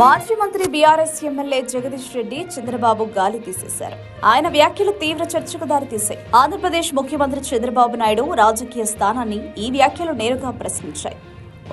మాజీ మంత్రి BRS MLA Jagadish Reddy Chandrababu గాలి తీసేశారు. ఆయన వ్యాఖ్యలు తీవ్ర చర్చకు దారితీశాయి. ఆంధ్రప్రదేశ్ ముఖ్యమంత్రి చంద్రబాబు నాయుడు రాజకీయ స్థానాన్ని ఈ వ్యాఖ్యలు నేరుగా ప్రశ్నించాయి.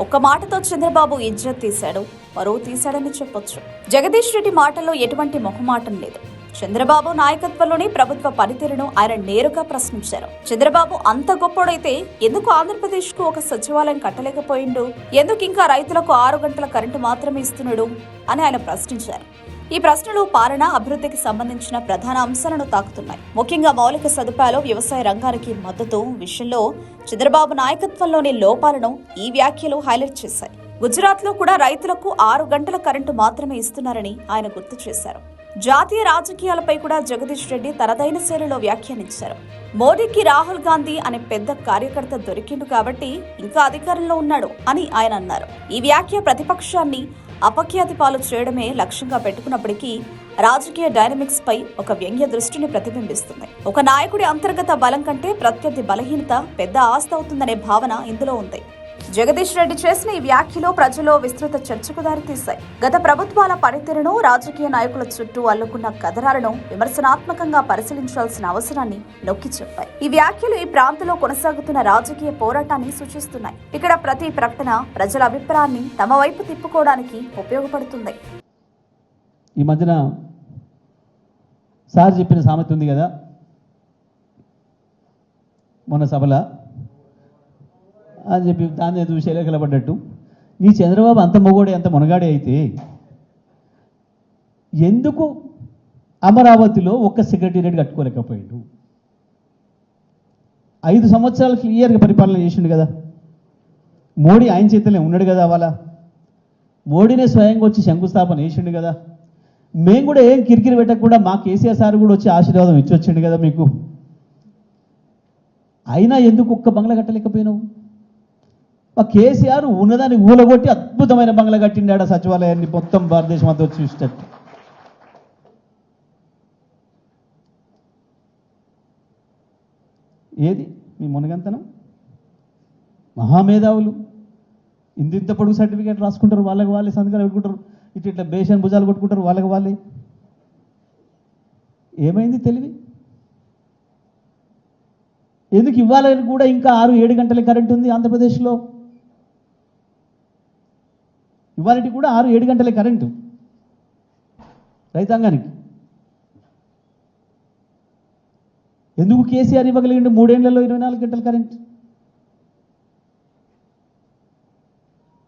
ఒక్క మాటతో చంద్రబాబు ఇజ్జత్ తీశాడు పరువు తీశాడని చెప్పొచ్చు. జగదీష్ రెడ్డి మాటల్లో ఎటువంటి మొహమాటం లేదు. చంద్రబాబు నాయకత్వంలోని ప్రభుత్వ పనితీరును ఆయన నేరుగా ప్రశ్నించారు. చంద్రబాబు అంత గొప్పోడైతే ఎందుకు ఆంధ్రప్రదేశ్కు ఒక సచివాలయం కట్టలేకపోయిండు? ఎందుకు ఇంకా రైతులకు ఆరు గంటల కరెంటు మాత్రమే ఇస్తున్నాడు? అని ఆయన ప్రశ్నించారు. ఈ ప్రశ్నలు పాలన అభివృద్ధికి సంబంధించిన ప్రధాన అంశాలను తాకుతున్నాయి. ముఖ్యంగా మౌలిక సదుపాయాలు వ్యవసాయ రంగానికి మద్దతు విషయంలో చంద్రబాబు నాయకత్వంలోని లోపాలను ఈ వ్యాఖ్యలు హైలైట్ చేశాయి. గుజరాత్లో కూడా రైతులకు ఆరు గంటల కరెంటు మాత్రమే ఇస్తున్నారని ఆయన గుర్తు చేశారు. జాతీయ రాజకీయాలపై కూడా జగదీష్ రెడ్డి తనదైన శైలిలో వ్యాఖ్యానించారు. మోడీకి రాహుల్ గాంధీ అనే పెద్ద కార్యకర్త దొరికిండు కాబట్టి ఇంకా అధికారంలో ఉన్నాడు అని ఆయన అన్నారు. ఈ వ్యాఖ్య ప్రతిపక్షాన్ని అపఖ్యాతి పాలు చేయడమే లక్ష్యంగా పెట్టుకున్నప్పటికీ రాజకీయ డైనమిక్స్ పై ఒక వ్యంగ్య దృష్టిని ప్రతిబింబిస్తుంది. ఒక నాయకుడి అంతర్గత బలం కంటే ప్రత్యర్థి బలహీనత పెద్ద ఆస్తి అవుతుందనే భావన ఇందులో ఉంది. జగదీష్ రెడ్డి చేసిన ఈ వ్యాఖ్యలు ప్రజల్లో విస్తృత చర్చకు దారితీశాయి. గత ప్రభుత్వాల పనితీరును రాజకీయ నాయకుల చుట్టూ అల్లుకున్న కథనాలను విమర్శనాత్మకంగా పరిశీలించాల్సిన అవసరాన్ని నొక్కి చెప్పాయి. ఈ వ్యాఖ్యలు ఈ ప్రాంతంలో కొనసాగుతున్న రాజకీయ పోరాటాన్ని సూచిస్తున్నాయి. ఇక్కడ ప్రతి ప్రకటన ప్రజల అభిప్రాయాన్ని తమ వైపు తిప్పుకోవడానికి ఉపయోగపడుతుంది. ఈ మధ్యన సార్ చెప్పిన సామెత ఉంది కదా? మొన్న సభలో అని చెప్పి దాన్ని చూసి ఎలకలబడ్డట్టు నీ చంద్రబాబు అంత మొగోడే అంత మునగాడే అయితే ఎందుకు అమరావతిలో ఒక్క సెక్రటేరియట్ కట్టుకోలేకపోయాడు? ఐదు సంవత్సరాలు క్లియర్గా పరిపాలన చేసిండు కదా. మోడీ ఆయన చేతిలో ఉన్నాడు కదా అవాళ మోడీనే స్వయంగా వచ్చి శంకుస్థాపన చేసిండు కదా. మేము కూడా ఏం కిరికిరి పెట్టకుండా మా కేసీఆర్ సార్ కూడా వచ్చి ఆశీర్వాదం ఇచ్చి వచ్చిండు కదా మీకు. అయినా ఎందుకు ఒక్క బంగ్లా కట్టలేకపోయినావు? మా కేసీఆర్ ఉన్నదాన్ని ఊలగొట్టి అద్భుతమైన బంగ్లా కట్టిండాడు సచివాలయాన్ని మొత్తం భారతదేశం అంతా చూసేటట్టు ఏది? మీ మునగంతనం? మహామేధావులు. ఇంత పొడుగు సర్టిఫికేట్ రాసుకుంటారు వాళ్ళకి వాళ్ళే సంతకాలు పెట్టుకుంటారు ఇటు ఇట్లా బేషన్ భుజాలు కొట్టుకుంటారు వాళ్ళకి వాళ్ళే. ఏమైంది తెలివి? ఎందుకు ఇవ్వాలని కూడా ఇంకా ఆరు ఏడు గంటల కరెంట్ ఉంది ఆంధ్రప్రదేశ్లో? ఇవాళకి కూడా ఆరు ఏడు గంటల కరెంటు. రైతాంగానికి. ఎందుకు కేసీఆర్ ఇవ్వగలిగిండు? మూడేళ్ళలో ఇరవై నాలుగు గంటల కరెంట్.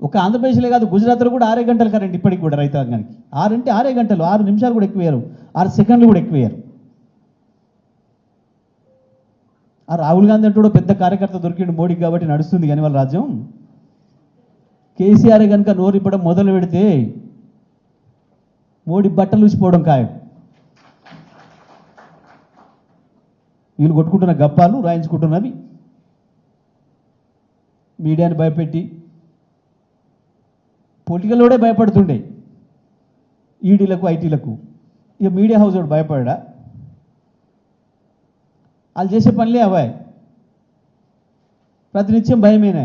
ఒక ఆంధ్రప్రదేశ్లే కాదు గుజరాత్లో కూడా ఆరే గంటల కరెంట్ ఇప్పటికి కూడా రైతాంగానికి. ఆరు అంటే ఆరే గంటలు ఆరు నిమిషాలు కూడా ఎక్కువయ్యారు ఆరు సెకండ్లు కూడా ఎక్కువయ్యారు ఆ రాహుల్ గాంధీ అంటూ పెద్ద కార్యకర్త దొరికిండు మోడీకి కాబట్టి నడుస్తుంది కానీ వాళ్ళ రాజ్యం. కేసీఆర్ కనుక నోరు ఇప్పడం మొదలు పెడితే మోడీ బట్టలు ఊసిపోవడం ఖాయం. వీళ్ళు కొట్టుకుంటున్న గప్పాలు రాయించుకుంటున్నవి. మీడియాని భయపెట్టి పొలిటికల్లోడే భయపడుతుండే. ఈడీలకు ఐటీలకు. ఇక మీడియా హౌస్ వాడు భయపడా వాళ్ళు చేసే పనులే అవాయ్ ప్రతినిత్యం భయమేనా